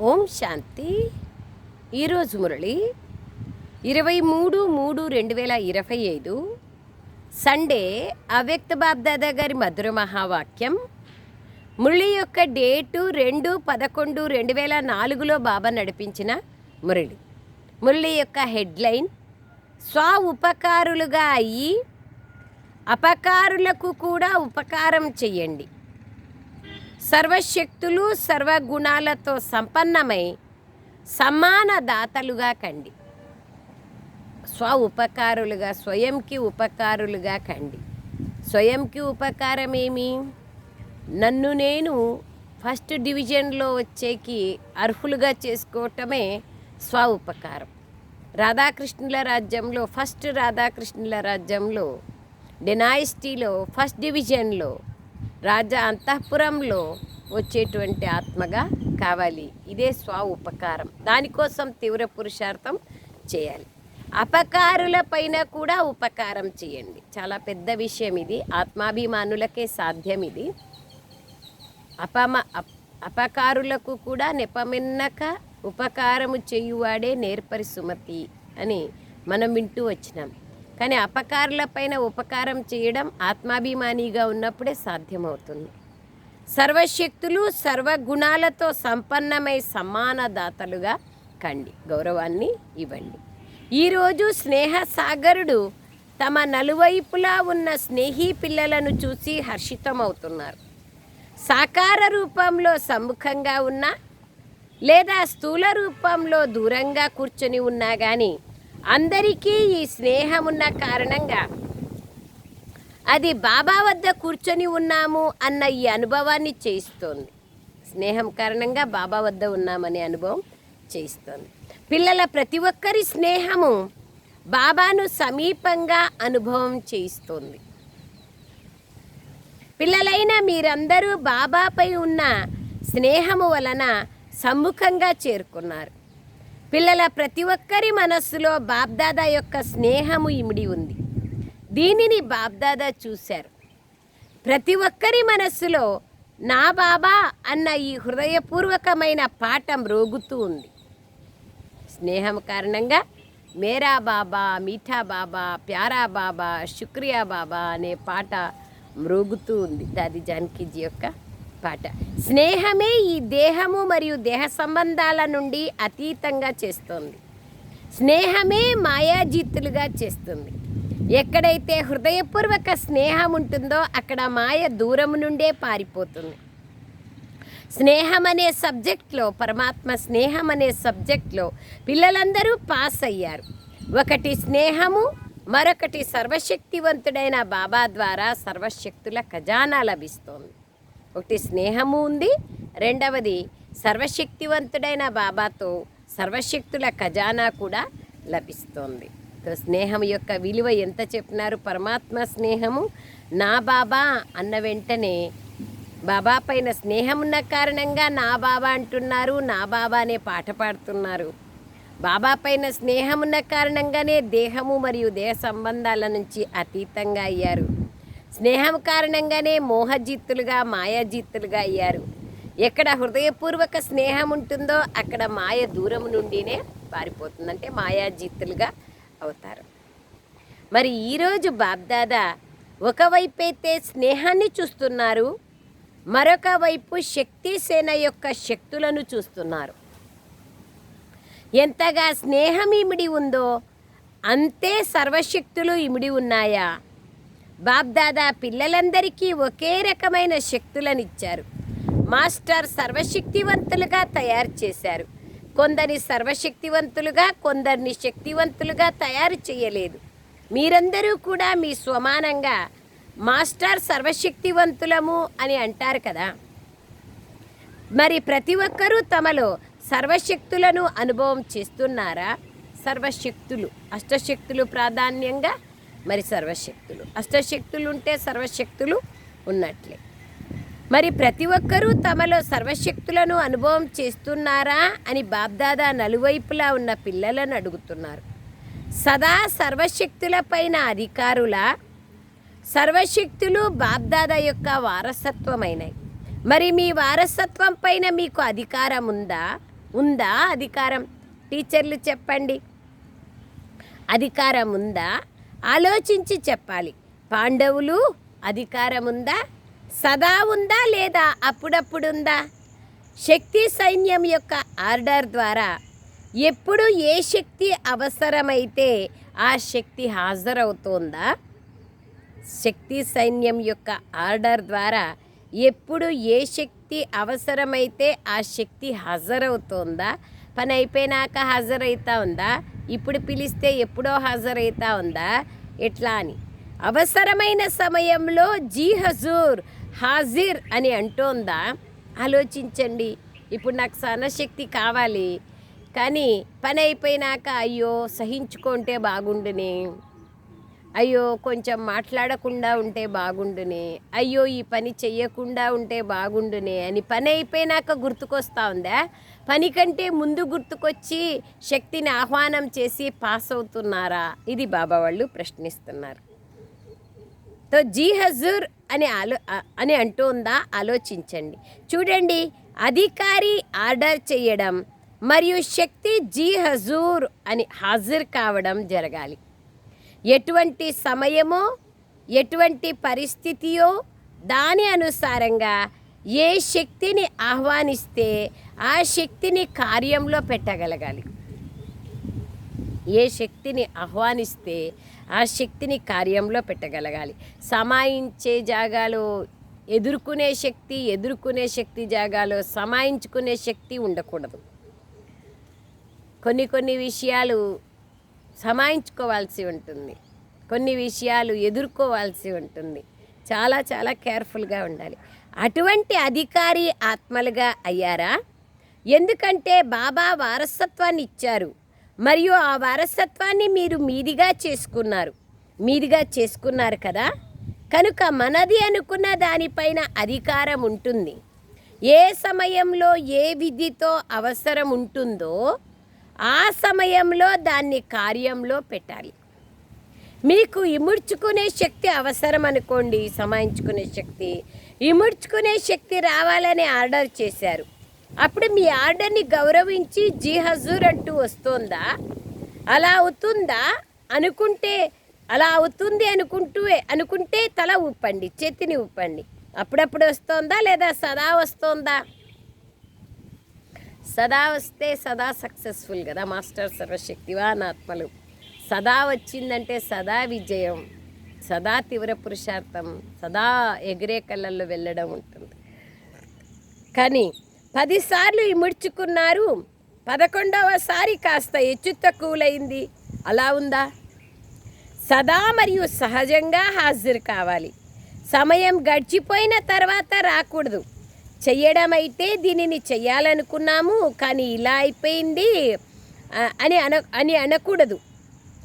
ఓం శాంతి. ఈరోజు మురళి ఇరవై మూడు మూడు రెండు వేల ఇరవై ఐదు సండే అవ్యక్త బాబ్దాదా గారి మధుర మహావాక్యం. మురళి యొక్క డేటు రెండు పదకొండు రెండు వేల నాలుగులో బాబా నడిపించిన మురళి. మురళి యొక్క హెడ్లైన్ స్వ ఉపకారులుగా అయ్యి అపకారులకు కూడా ఉపకారం చెయ్యండి. సర్వశక్తులు సర్వగుణాలతో సంపన్నమై సమాన దాతలుగా కండి. స్వ ఉపకారులుగా స్వయంకి ఉపకారులుగా కండి. స్వయంకి ఉపకారం ఏమి నన్ను నేను ఫస్ట్ డివిజన్లో వచ్చేకి అర్హులుగా చేసుకోవటమే స్వ ఉపకారం రాధాకృష్ణుల రాజ్యంలో ఫస్ట్ రాధాకృష్ణుల రాజ్యంలో డెనాయిస్టీలో ఫస్ట్ డివిజన్లో రాజా అంతఃపురంలో వచ్చేటువంటి ఆత్మగా కావాలి. ఇదే స్వ ఉపకారం దానికోసం తీవ్ర పురుషార్థం చేయాలి. అపకారుల పైన కూడా ఉపకారం చేయండి. చాలా పెద్ద విషయం ఇది. ఆత్మాభిమానులకే సాధ్యం ఇది. అపమ అప్- అపకారులకు కూడా నెపమెన్నక ఉపకారము చేయువాడే నేర్పరి సుమతి అని మనం వింటూ వచ్చినాం. కానీ అపకారులపైన ఉపకారం చేయడం ఆత్మాభిమానిగా ఉన్నప్పుడే సాధ్యమవుతుంది. సర్వశక్తులు సర్వగుణాలతో సంపన్నమై సమాన దాతలుగా కండి. గౌరవాన్ని ఇవ్వండి. ఈరోజు స్నేహ సాగరుడు తమ నలువైపులా ఉన్న స్నేహి పిల్లలను చూసి హర్షితమవుతున్నారు. సాకార రూపంలో సమ్ముఖంగా ఉన్నా లేదా స్థూల రూపంలో దూరంగా కూర్చొని ఉన్నా కానీ అందరికీ ఈ స్నేహం ఉన్న కారణంగా అది బాబా వద్ద కూర్చొని ఉన్నాము అన్న ఈ అనుభవాన్ని చేయిస్తోంది. స్నేహం కారణంగా బాబా వద్ద ఉన్నామనే అనుభవం చేయిస్తోంది. పిల్లల ప్రతి ఒక్కరి స్నేహము బాబాను సమీపంగా అనుభవం చేయిస్తోంది. పిల్లలైన మీరందరూ బాబాపై ఉన్న స్నేహము వలన సమ్ముఖంగా చేరుకున్నారు. పిల్లల ప్రతి ఒక్కరి మనస్సులో బాబ్దాదా యొక్క స్నేహము ఇమిడి ఉంది. దీనిని బాబ్దాదా చూశారు. ప్రతి ఒక్కరి మనస్సులో నా బాబా అన్న ఈ హృదయపూర్వకమైన పాట రోగుతూ ఉంది. స్నేహం కారణంగా మేరా బాబా మీఠా బాబా ప్యారా బాబా శుక్రియా బాబా అనే పాట మ్రోగుతూ ఉంది. దాది జానకీజీ యొక్క పాట. స్నేహమే ఈ దేహము మరియు దేహ సంబంధాల నుండి అతీతంగా చేస్తోంది. స్నేహమే మాయాజీతులుగా చేస్తుంది. ఎక్కడైతే హృదయపూర్వక స్నేహం ఉంటుందో అక్కడ మాయ దూరం నుండే పారిపోతుంది. స్నేహం అనే సబ్జెక్ట్లో పరమాత్మ స్నేహం అనే సబ్జెక్ట్లో పిల్లలందరూ పాస్ అయ్యారు. ఒకటి స్నేహము మరొకటి సర్వశక్తివంతుడైన బాబా ద్వారా సర్వశక్తుల ఖజానా లభిస్తోంది. ఒకటి స్నేహము ఉంది రెండవది సర్వశక్తివంతుడైన బాబాతో సర్వశక్తుల ఖజానా కూడా లభిస్తోంది. స్నేహం యొక్క విలువ ఎంత చెప్పినారు? పరమాత్మ స్నేహము నా బాబా అన్న వెంటనే బాబా పైన స్నేహం ఉన్న కారణంగా నా బాబా అంటున్నారు నా బాబా అనే పాట పాడుతున్నారు. బాబా పైన స్నేహం ఉన్న కారణంగానే దేహము మరియు దేహ సంబంధాల నుంచి అతీతంగా అయ్యారు. స్నేహం కారణంగానే మోహజిత్తులుగా మాయాజిత్తులుగా అయ్యారు. ఎక్కడ హృదయపూర్వక స్నేహం ఉంటుందో అక్కడ మాయ దూరం నుండినే పారిపోతుందంటే మాయాజిత్తులుగా అవుతారు. మరి ఈరోజు బాబ్దాదా ఒకవైపైతే స్నేహాన్ని చూస్తున్నారు మరొక వైపు శక్తి సేన యొక్క శక్తులను చూస్తున్నారు. ఎంతగా స్నేహం ఇమిడి ఉందో అంతే సర్వశక్తులు ఇమిడి ఉన్నాయా? బాబ్దాదా పిల్లలందరికీ ఒకే రకమైన శక్తులనిచ్చారు. మాస్టర్ సర్వశక్తివంతులుగా తయారు చేశారు. కొందరిని సర్వశక్తివంతులుగా కొందరిని శక్తివంతులుగా తయారు చేయలేదు. మీరందరూ కూడా మీ స్వమానంగా మాస్టర్ సర్వశక్తివంతులము అని అంటారు కదా. మరి ప్రతి ఒక్కరూ తమలో సర్వశక్తులను అనుభవం చేస్తున్నారా? సర్వశక్తులు అష్టశక్తులు ప్రాధాన్యంగా మరి సర్వశక్తులు. అష్టశక్తులు ఉంటే సర్వశక్తులు ఉన్నట్లే. మరి ప్రతి ఒక్కరూ తమలో సర్వశక్తులను అనుభవం చేస్తున్నారా అని బాబ్దాదా నలువైపులా ఉన్న పిల్లలను అడుగుతున్నారు. సదా సర్వశక్తుల పైన అధికారుల? సర్వశక్తులు బాబ్దాదా యొక్క వారసత్వమైనవి మరి మీ వారసత్వం పైన మీకు అధికారం ఉందా? ఉందా అధికారం? టీచర్లు చెప్పండి. అధికారం ఉందా? ఆలోచించి చెప్పాలి. పాండవులు అధికారం ఉందా సదా ఉందా లేదా అప్పుడప్పుడు ఉందా శక్తి సైన్యం యొక్క ఆర్డర్ ద్వారా ఎప్పుడు ఏ శక్తి అవసరమైతే ఆ శక్తి హాజరవుతోందా? శక్తి సైన్యం యొక్క ఆర్డర్ ద్వారా ఎప్పుడు ఏ శక్తి అవసరమైతే ఆ శక్తి హాజరవుతోందా? పని అయిపోయినాక హాజరవుతా ఉందా? ఇప్పుడు పిలిస్తే ఎప్పుడో హాజరవుతా ఉందా? ఎట్లా అని? అవసరమైన సమయంలో జీ హజూర్ హాజిర్ అని అంటోందా? ఆలోచించండి. ఇప్పుడు నాకు సహనశక్తి కావాలి. కానీ పని అయిపోయినాక అయ్యో సహించుకుంటే బాగుండునే. అయ్యో కొంచెం మాట్లాడకుండా ఉంటే బాగుండునే. అయ్యో ఈ పని చెయ్యకుండా ఉంటే బాగుండునే అని పని అయిపోయినాక గుర్తుకొస్తా ఉందా? పని కంటే ముందు గుర్తుకొచ్చి శక్తిని ఆహ్వానం చేసి పాస్ అవుతున్నారా? ఇది బాబా వాళ్ళు ప్రశ్నిస్తున్నారు. తో జీ హజూర్ అని ఆలో అని అని ఉందా ఆలోచించండి. చూడండి అధికారి ఆర్డర్ చేయడం మరియు శక్తి జీ హజూర్ అని హాజరు కావడం జరగాలి. ఎటువంటి సమయమో ఎటువంటి పరిస్థితియో దాని అనుసారంగా ఏ శక్తిని ఆహ్వానిస్తే ఆ శక్తిని కార్యంలో పెట్టగలగాలి. ఏ శక్తిని ఆహ్వానిస్తే ఆ శక్తిని కార్యంలో పెట్టగలగాలి. సమాయించే జాగాలో ఎదుర్కొనే శక్తి ఎదుర్కొనే శక్తి జాగాలో సమాయించుకునే శక్తి ఉండకూడదు. కొన్ని కొన్ని విషయాలు సమాయించుకోవాల్సి ఉంటుంది. కొన్ని విషయాలు ఎదుర్కోవాల్సి ఉంటుంది. చాలా చాలా కేర్ఫుల్గా ఉండాలి. అటువంటి అధికారి ఆత్మలుగా అయ్యారా? ఎందుకంటే బాబా వారసత్వాన్ని ఇచ్చారు. మరియు ఆ వారసత్వాన్ని మీరు మీదిగా చేసుకున్నారు. మీదిగా చేసుకున్నారు కదా? కనుక మనది అనుకున్న దానిపైన అధికారం ఉంటుంది. ఏ సమయంలో ఏ విధితో అవసరం ఉంటుందో ఆ సమయంలో దాన్ని కార్యంలో పెట్టాలి. మీకు ఇముడ్చుకునే శక్తి అవసరం అనుకోండి సమాయించుకునే శక్తి. ఇముడ్చుకునే శక్తి రావాలని ఆర్డర్ చేశారు. అప్పుడు మీ ఆర్డర్ని గౌరవించి జీ హజూర్ అంటూ వస్తుందా? అలా అవుతుందా? అనుకుంటే అలా అవుతుంది అనుకుంటూ అనుకుంటే తల ఊపండి చేతిని ఊపండి. అప్పుడప్పుడు వస్తుందా లేదా సదా వస్తుందా? సదా వస్తే సదా సక్సెస్ఫుల్ కదా మాస్టర్ సర్వశక్తివాన్ ఆత్మలు. సదా వచ్చిందంటే సదా విజయం సదా తీవ్ర పురుషార్థం సదా ఎగిరే కళ్ళల్లో వెళ్ళడం ఉంటుంది. కానీ పదిసార్లు ఇముడ్చుకున్నారు పదకొండవసారి కాస్త హెచ్చు తక్కువలైంది అలా ఉందా? సదా మరియు సహజంగా హాజరు కావాలి. సమయం గడిచిపోయిన తర్వాత రాకూడదు. చెయ్యడమైతే అయితే దీనిని చెయ్యాలనుకున్నాము కానీ ఇలా అయిపోయింది అని అన అని అనకూడదు.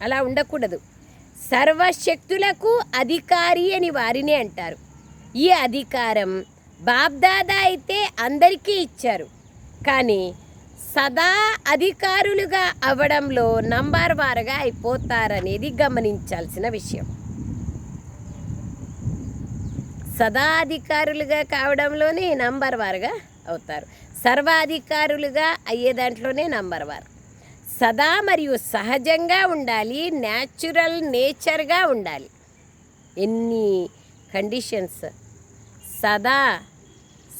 అలా ఉండకూడదు. సర్వశక్తులకు అధికారి అని వారిని అంటారు. ఈ అధికారం బాబ్దాదా అయితే అందరికీ ఇచ్చారు. కానీ సదా అధికారులుగా అవ్వడంలో నంబర్ వారుగా అయిపోతారనేది గమనించాల్సిన విషయం. సదా అధికారులుగా కావడంలోనే నంబర్ వారుగా అవుతారు. సర్వాధికారులుగా అయ్యే దాంట్లోనే నంబర్ వారు. సదా మరియు సహజంగా ఉండాలి న్యాచురల్ నేచర్గా ఉండాలి. ఎన్ని కండిషన్స్ సదా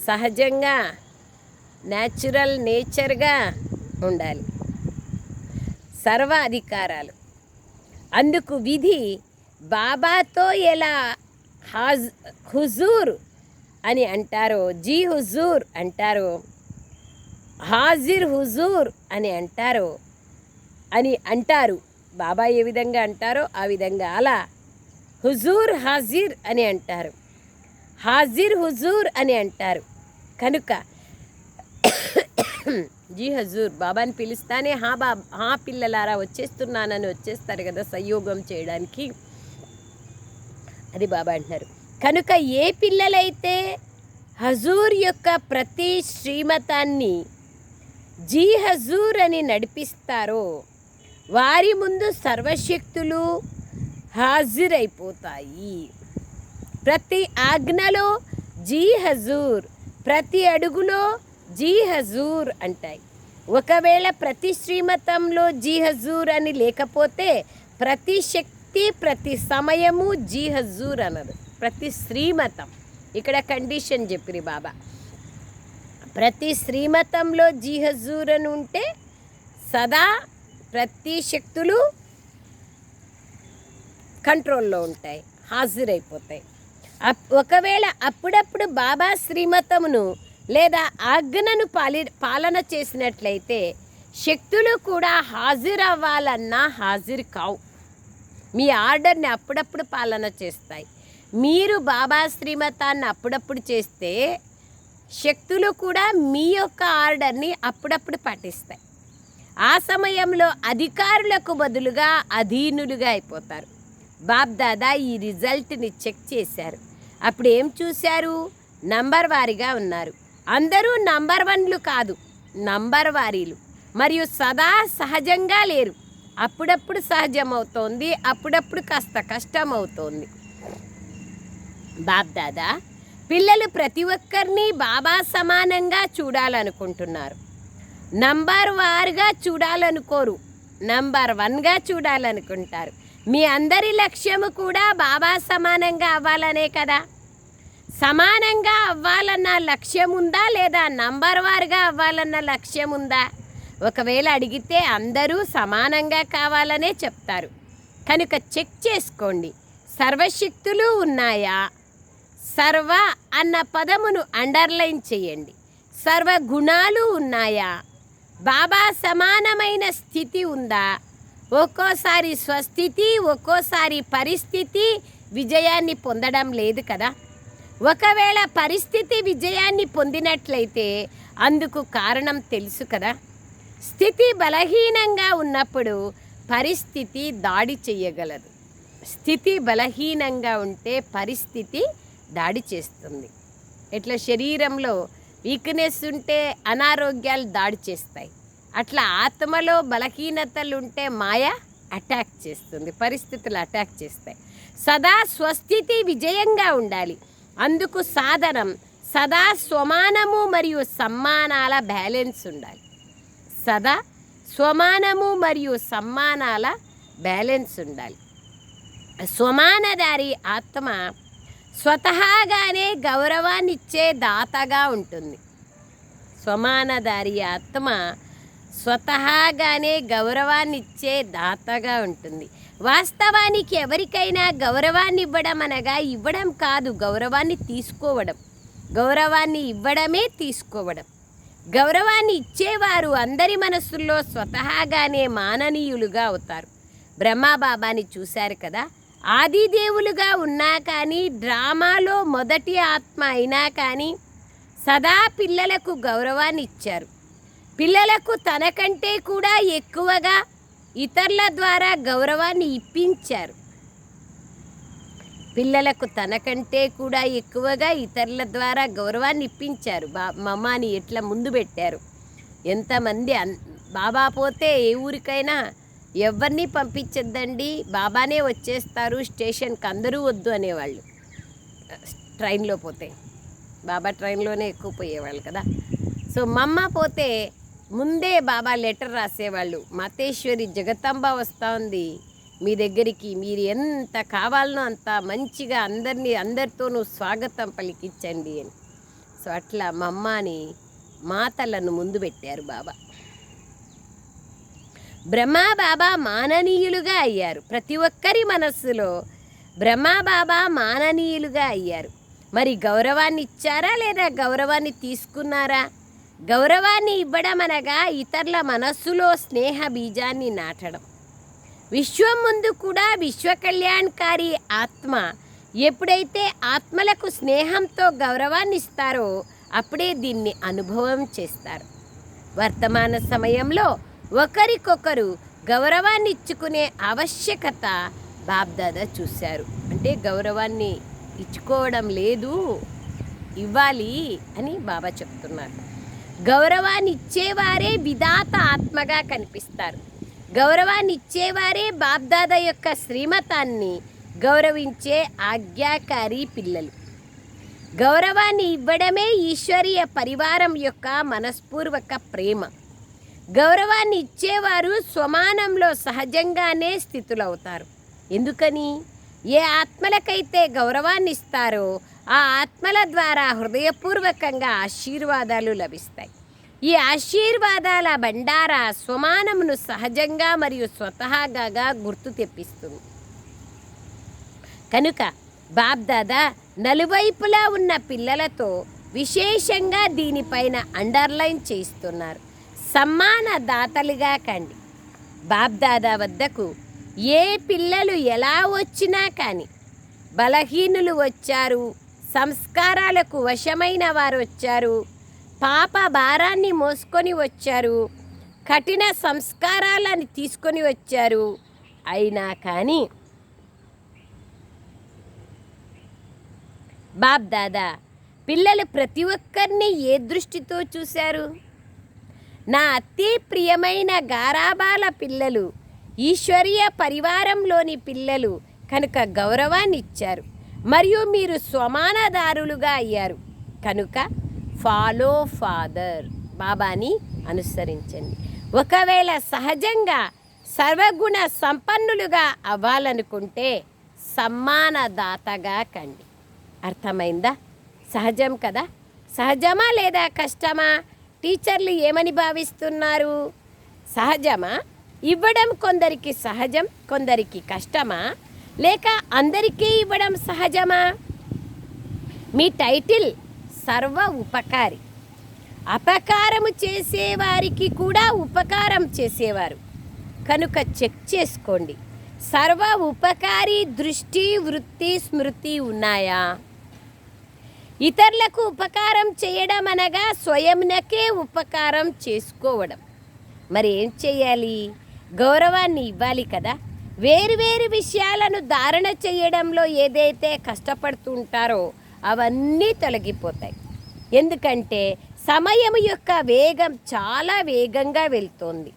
సహజంగా న్యాచురల్ నేచర్గా ఉండాలి. సర్వ అధికారాలు అందుకు విధి బాబాతో ఎలా హాజ్ హుజూర్ అని అంటారో జీ హుజూర్ అంటారో హాజిర్ హుజూర్ అని అంటారో అని అంటారు. బాబా ఏ విధంగా అంటారో ఆ విధంగా అలా హుజూర్ హాజిర్ అని అంటారు. హాజిర్ హుజూర్ అని అంటారు. కనుక జీ హజూర్ బాబాని పిలుస్తానే హా బా హా పిల్లలారా వచ్చేస్తున్నానని వచ్చేస్తారు కదా సంయోగం చేయడానికి. అది బాబా అంటున్నారు. కనుక ఏ పిల్లలైతే హజూర్ యొక్క ప్రతి శ్రీమతాన్ని జీ హజూర్ అని నడిపిస్తారో వారి ముందు సర్వశక్తులు హాజరైపోతాయి. ప్రతి ఆజ్ఞలో జీ హజూర్ ప్రతి అడుగులో జీ హజూర్ అంటాయి. ఒకవేళ ప్రతి శ్రీమతంలో జీ హజూర్ అని లేకపోతే ప్రతి శక్తి ప్రతి సమయము జీ హజూర్ అన్నది ప్రతి శ్రీమతం. ఇక్కడ కండిషన్ చెప్పిరి బాబా. ప్రతి శ్రీమతంలో జీ హజూర్ అని ఉంటే సదా ప్రతి శక్తులు కంట్రోల్లో ఉంటాయి హాజరైపోతాయి. అప్- ఒకవేళ అప్పుడప్పుడు బాబా శ్రీమతమును లేదా ఆజ్ఞను పాలి పాలన చేసినట్లయితే శక్తులు కూడా హాజరవ్వాలన్నా హాజరు కావు. మీ ఆర్డర్ని అప్పుడప్పుడు పాలన చేస్తాయి. మీరు బాబా శ్రీమతాన్ని అప్పుడప్పుడు చేస్తే శక్తులు కూడా మీ యొక్క ఆర్డర్ని అప్పుడప్పుడు పాటిస్తాయి. ఆ సమయంలో అధికారులకు బదులుగా అధీనులుగా అయిపోతారు. బాబ్దాదా ఈ రిజల్ట్ని చెక్ చేశారు. అప్పుడు ఏం చూశారు? నంబర్ వారీగా ఉన్నారు. అందరూ నంబర్ వన్లు కాదు నంబర్ వారీలు. మరియు సదా సహజంగా లేరు. అప్పుడప్పుడు సహజమవుతోంది అప్పుడప్పుడు కాస్త కష్టం అవుతోంది బాబ్దాదా పిల్లలు ప్రతి ఒక్కరిని బాబా సమానంగా చూడాలనుకుంటున్నారు. నంబర్ వారుగా చూడాలనుకోరు నంబర్ వన్గా చూడాలనుకుంటారు. మీ అందరి లక్ష్యము కూడా బాబా సమానంగా అవ్వాలనే కదా? సమానంగా అవ్వాలన్న లక్ష్యం ఉందా లేదా నంబర్ వారుగా అవ్వాలన్న లక్ష్యం ఉందా ఒకవేళ అడిగితే అందరూ సమానంగా కావాలనే చెప్తారు. కనుక చెక్ చేసుకోండి. సర్వశక్తులు ఉన్నాయా? సర్వ అన్న పదమును అండర్లైన్ చేయండి. సర్వ గుణాలు ఉన్నాయా? బాబా సమానమైన స్థితి ఉందా? ఒక్కోసారి స్వస్థితి ఒక్కోసారి పరిస్థితి విజయాన్ని పొందడం లేదు కదా? ఒకవేళ పరిస్థితి విజయాన్ని పొందినట్లయితే అందుకు కారణం తెలుసు కదా? స్థితి బలహీనంగా ఉన్నప్పుడు పరిస్థితి దాడి చెయ్యగలదు స్థితి బలహీనంగా ఉంటే పరిస్థితి దాడి చేస్తుంది. ఇట్లా శరీరంలో వీక్నెస్ ఉంటే అనారోగ్యాలు దాడి చేస్తాయి. అట్లా ఆత్మలో బలహీనతలు ఉంటే మాయ అటాక్ చేస్తుంది. పరిస్థితులు అటాక్ చేస్తాయి. సదా స్వస్థితి విజయంగా ఉండాలి. అందుకు సాధనం సదా స్వమానము మరియు సమ్మానాల బ్యాలెన్స్ ఉండాలి. సదా స్వమానము మరియు సమ్మానాల బ్యాలెన్స్ ఉండాలి. స్వమానదారి ఆత్మ స్వతహాగానే గౌరవాన్నిచ్చే దాతగా ఉంటుంది. స్వమానదారి ఆత్మ స్వతహాగానే గౌరవాన్నిచ్చే దాతగా ఉంటుంది. వాస్తవానికి ఎవరికైనా గౌరవాన్ని ఇవ్వడం అనగా ఇవ్వడం కాదు గౌరవాన్ని తీసుకోవడం. గౌరవాన్ని ఇవ్వడమే తీసుకోవడం. గౌరవాన్ని ఇచ్చేవారు అందరి మనస్సుల్లో స్వతహాగానే మాననీయులుగా అవుతారు. బ్రహ్మాబాబాని చూశారు కదా? ఆదిదేవులుగా ఉన్నా కానీ డ్రామాలో మొదటి ఆత్మ అయినా కానీ సదా పిల్లలకు గౌరవాన్ని ఇచ్చారు. పిల్లలకు తనకంటే కూడా ఎక్కువగా ఇతరుల ద్వారా గౌరవాన్ని ఇప్పించారు. పిల్లలకు తనకంటే కూడా ఎక్కువగా ఇతరుల ద్వారా గౌరవాన్ని ఇప్పించారు. బా మమ్మాని ఎట్లా ముందు పెట్టారు? ఎంతమంది అన్ బాబా పోతే ఏ ఊరికైనా ఎవరిని పంపించద్దండి బాబానే వచ్చేస్తారు స్టేషన్కి అందరూ వద్దు అనేవాళ్ళు. ట్రైన్లో పోతే. బాబా ట్రైన్లోనే ఎక్కువ పోయేవాళ్ళు కదా. సో మమ్మ పోతే ముందే బాబా లెటర్ రాసేవాళ్ళు. మాతేశ్వరి జగతాంబ వస్తూ ఉంది మీ దగ్గరికి మీరు ఎంత కావాలనో అంత మంచిగా అందరినీ అందరితోనూ స్వాగతం పలికించండి అని. సో అట్లా మా అమ్మని మాతలను ముందు పెట్టారు బాబా. బ్రహ్మా బాబా మాననీయులుగా అయ్యారు. ప్రతి ఒక్కరి మనస్సులో బ్రహ్మా బాబా మాననీయులుగా అయ్యారు. మరి గౌరవాన్ని ఇచ్చారా లేదా గౌరవాన్ని తీసుకున్నారా? గౌరవాన్ని ఇవ్వడం అనగా ఇతరుల మనస్సులో స్నేహ బీజాన్ని నాటడం. విశ్వం ముందు కూడా విశ్వ కళ్యాణకారి ఆత్మ ఎప్పుడైతే ఆత్మలకు స్నేహంతో గౌరవాన్ని ఇస్తారో అప్పుడే దీన్ని అనుభవం చేస్తారు. వర్తమాన సమయంలో ఒకరికొకరు గౌరవాన్ని ఇచ్చుకునే ఆవశ్యకత బాబ్దాదా చూశారు. అంటే గౌరవాన్ని ఇచ్చుకోవడం లేదు ఇవ్వాలి అని బాబా చెప్తున్నారు. గౌరవాన్ని ఇచ్చేవారే విధాత ఆత్మగా కనిపిస్తారు. గౌరవాన్ని ఇచ్చేవారే బాప్దాద యొక్క శ్రీమతాన్ని గౌరవించే ఆజ్ఞాకారి పిల్లలు. గౌరవాన్ని ఇవ్వడమే ఈశ్వరీయ పరివారం యొక్క మనస్పూర్వక ప్రేమ. గౌరవాన్ని ఇచ్చేవారు స్వమానంలో సహజంగానే స్థితులవుతారు. ఎందుకని? ఏ ఆత్మలకైతే గౌరవాన్ని ఇస్తారో ఆ ఆత్మల ద్వారా హృదయపూర్వకంగా ఆశీర్వాదాలు లభిస్తాయి. ఈ ఆశీర్వాదాల బండారా స్వమానమును సహజంగా మరియు స్వతహాగా గుర్తు తెప్పిస్తుంది. కనుక బాబ్దాదా నలువైపులా ఉన్న పిల్లలతో విశేషంగా దీనిపైన అండర్లైన్ చేస్తున్నారు సమ్మాన దాతలుగా కండి. బాబ్దాదా వద్దకు ఏ పిల్లలు ఎలా వచ్చినా కానీ బలహీనులు వచ్చారు సంస్కారాలకు వశమైన వారు వచ్చారు పాప భారాన్ని మోసుకొని వచ్చారు. కఠిన సంస్కారాలను తీసుకొని వచ్చారు. అయినా కానీ బాబ్ దాదా పిల్లలు ప్రతి ఒక్కరిని ఏ దృష్టితో చూశారు? నా అతి ప్రియమైన గారాబాల పిల్లలు ఈశ్వరీయ పరివారంలోని పిల్లలు కనుక గౌరవాన్ని ఇచ్చారు మరియు మీరు స్వమానదారులుగా అయ్యారు. కనుక ఫాలో ఫాదర్ బాబాని అనుసరించండి. ఒకవేళ సహజంగా సర్వగుణ సంపన్నులుగా అవ్వాలనుకుంటే సమ్మానదాతగా కండి. అర్థమైందా? సహజం కదా? సహజమా లేదా కష్టమా? టీచర్లు ఏమని భావిస్తున్నారు? సహజమా? ఇవ్వడం కొందరికి సహజం కొందరికి కష్టమా? లేక అందరికీ ఇవ్వడం సహజమా? మీ టైటిల్ సర్వ ఉపకారి. అపకారము చేసేవారికి కూడా ఉపకారం చేసేవారు. కనుక చెక్ చేసుకోండి. సర్వ ఉపకారి దృష్టి వృత్తి స్మృతి ఉన్నాయా? ఇతరులకు ఉపకారం చేయడం అనగా స్వయంనకే ఉపకారం చేసుకోవడం. మరి ఏం చేయాలి? గౌరవాన్ని ఇవ్వాలి కదా. వేరువేరు విషయాలను ధారణ చేయడంలో ఏదైతే కష్టపడుతుంటారో అవన్నీ తొలగిపోతాయి. ఎందుకంటే సమయం యొక్క వేగం చాలా వేగంగా వెళ్తోంది.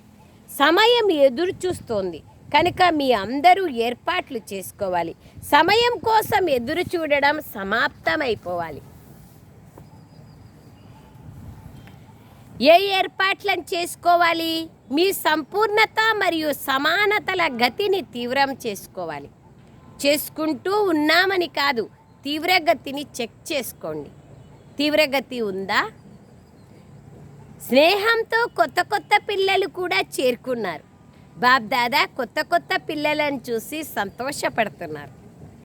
సమయం ఎదురు చూస్తోంది. కనుక మీ అందరూ ఏర్పాట్లు చేసుకోవాలి. సమయం కోసం ఎదురు చూడడం సమాప్తమైపోవాలి. ఏ ఏర్పాట్లను చేసుకోవాలి? మీ సంపూర్ణత మరియు సమానతల గతిని తీవ్రం చేసుకోవాలి. చేసుకుంటూ ఉన్నామని కాదు తీవ్రగతిని చెక్ చేసుకోండి. తీవ్రగతి ఉందా? స్నేహంతో కొత్త కొత్త పిల్లలు కూడా చేరుకున్నారు. బాబ్ దాదా కొత్త కొత్త పిల్లలను చూసి సంతోషపడుతున్నారు.